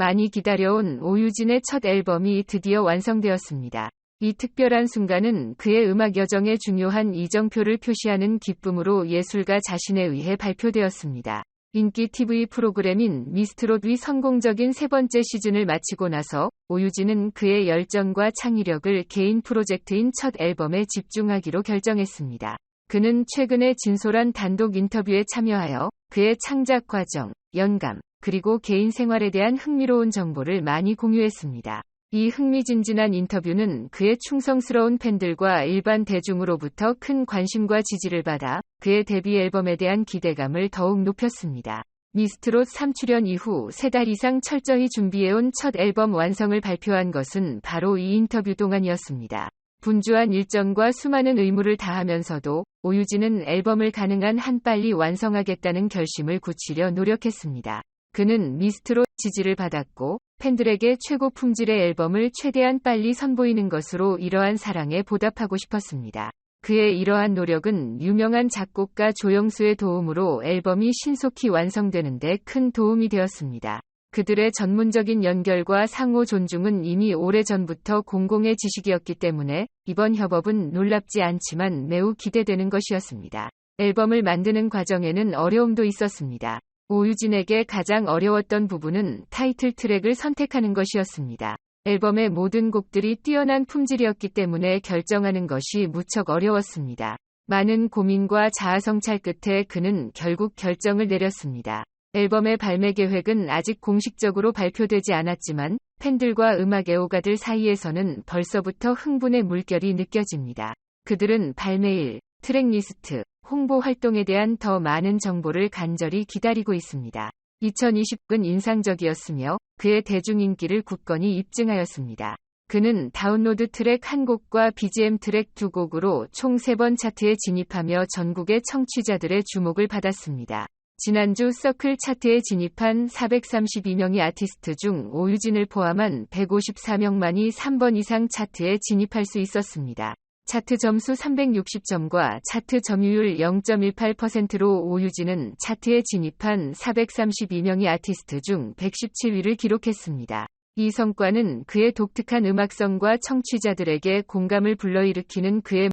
많이 기다려온 오유진의 첫 앨범이 드디어 완성되었습니다. 이 특별한 순간은 그의 음악 여정에 중요한 이정표를 표시하는 기쁨으로 예술가 자신에 의해 발표되었습니다. 인기 TV 프로그램인 미스트롯의 성공적인 세 번째 시즌을 마치고 나서 오유진은 그의 열정과 창의력을 개인 프로젝트인 첫 앨범에 집중하기로 결정했습니다. 그는 최근에 진솔한 단독 인터뷰에 참여하여 그의 창작 과정, 영감, 그리고 개인 생활에 대한 흥미로운 정보를 많이 공유했습니다. 이 흥미진진한 인터뷰는 그의 충성스러운 팬들과 일반 대중으로부터 큰 관심과 지지를 받아 그의 데뷔 앨범에 대한 기대감을 더욱 높였습니다. 미스트롯 3출연 이후 세 달 이상 철저히 준비해온 첫 앨범 완성을 발표한 것은 바로 이 인터뷰 동안이었습니다. 분주한 일정과 수많은 의무를 다하면서도 오유진은 앨범을 가능한 한 빨리 완성하겠다는 결심을 굳히려 노력했습니다. 그는 미스트롯 지지를 받았고 팬들에게 최고 품질의 앨범을 최대한 빨리 선보이는 것으로 이러한 사랑에 보답하고 싶었습니다. 그의 이러한 노력은 유명한 작곡가 조영수의 도움으로 앨범이 신속히 완성되는데 큰 도움이 되었습니다. 그들의 전문적인 연결과 상호 존중은 이미 오래전부터 공공의 지식이었기 때문에 이번 협업은 놀랍지 않지만 매우 기대되는 것이었습니다. 앨범을 만드는 과정에는 어려움도 있었습니다. 오유진에게 가장 어려웠던 부분은 타이틀 트랙을 선택하는 것이었습니다. 앨범의 모든 곡들이 뛰어난 품질이었기 때문에 결정하는 것이 무척 어려웠습니다. 많은 고민과 자아성찰 끝에 그는 결국 결정을 내렸습니다. 앨범의 발매 계획은 아직 공식적으로 발표되지 않았지만 팬들과 음악 애호가들 사이에서는 벌써부터 흥분의 물결이 느껴집니다. 그들은 발매일, 트랙리스트, 홍보 활동에 대한 더 많은 정보를 간절히 기다리고 있습니다. 2020군 인상적이었으며 그의 대중 인기를 굳건히 입증하였습니다. 그는 다운로드 트랙 한 곡과 BGM 트랙 두 곡으로 총 세 번 차트에 진입하며 전국의 청취자들의 주목을 받았습니다. 지난주 서클 차트에 진입한 432명의 아티스트 중 오유진을 포함한 154명만이 3번 이상 차트에 진입할 수 있었습니다. 차트 점수 360점과 차트 점유율 0.18%로 오유진은 차트에 진입한 432명의 아티스트 중 117위를 기록했습니다. 이 성과는 그의 독특한 음악성과 청취자들에게 공감을 불러일으키는 그의